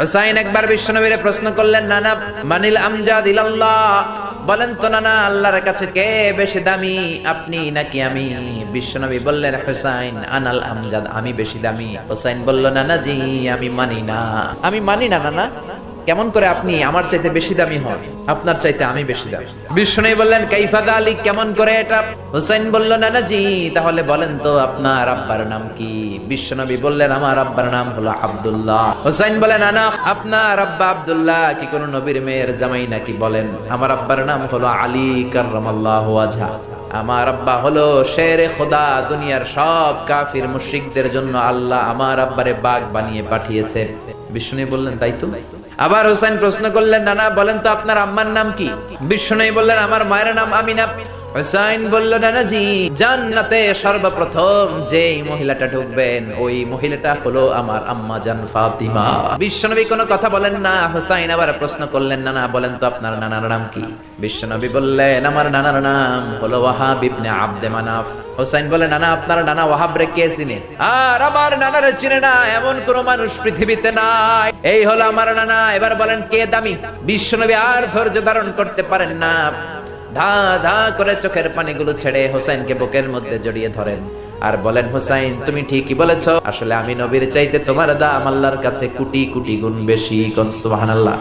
হুসাইন একবার বিশ্বনবীর প্রশ্ন করলেন, নানা, মানিল আমজাদ ইলাল্লাহ? বলেন তো, নানা, আল্লাহর কাছে কে বেশি দামি? আপনি নাকি আমি? বিশ্বনবী বললেন, হুসাইন, আনাল আমজাদ, আমি বেশি দামি। হুসাইন বলল, নানা জি, আমি মানি না। আমি মানি না, নানা? কেমন করে আপনি আমার চাইতে বেশি দামি হন? আপনার চাইতে আমি বেশি দামি। বিষ্ণু বললেন কাইফাদা আলী কেমন করে এটা? হুসাইন বলল নানা জি তাহলে বলেন তো আপনার আব্বার নাম কি? বিশ্বনবী বললেন, আমার আব্বার নাম হলো আব্দুল্লাহ। হুসাইন বলেন নানা আপনার আব্বা আব্দুল্লাহ কি কোন নবীর মেয়ের জামাই নাকি বলেন? আমার আব্বার নাম হলো আলী কার্রামাল্লাহু ওয়াজহা। আমার আব্বা হলো শেরে খোদা, দুনিয়ার সব কাফির মুশরিকদের জন্য আল্লাহ আমার আব্বারে বাঘ বানিয়ে পাঠিয়েছে। বিষ্ণু বললেন, তাই তো? আবার হোসেন প্রশ্ন করলেন, নানা, বলেন তো আপনার আম্মার নাম কি? বিষ্ণু বললেন, আমার মায়ের নাম আমিনা। হুসাইন বলল নানা জি জান্নাতে সর্বপ্রথম যেই মহিলাটা ঢুকবেন, ওই মহিলাটা হলো আমার আম্মা জান ফাতিমা। বিশ্বনবী কোনো কথা বলেন না। হুসাইন আবার প্রশ্ন করলেন, নানা, বলেন তো আপনার নানার নাম কি? বিশ্বনবী বললেন, আমার নানার নাম হলো ওয়াহাব ইবনে আব্দে মানাফ। বলে, নানা, আপনার নানা ওয়াহাব রে কে চিনে? আর আমার নানারে চিনে না, এমন কোন মানুষ পৃথিবীতে নাই। এই হলো আমার নানা। এবার বলেন, কে দামি? বিশ্বনবী আর ধৈর্য ধারণ করতে পারেন না। ধা ধা করে চোখের পানিগুলো ছেড়ে হোসাইনকে বুকের মধ্যে জড়িয়ে ধরেন আর বলেন, হোসাইন, তুমি ঠিকই বলেছ। আসলে আমি নবীর চাইতে তোমার দাম আল্লাহর কাছে কোটি কোটি গুণ বেশি সুবহানাল্লাহ।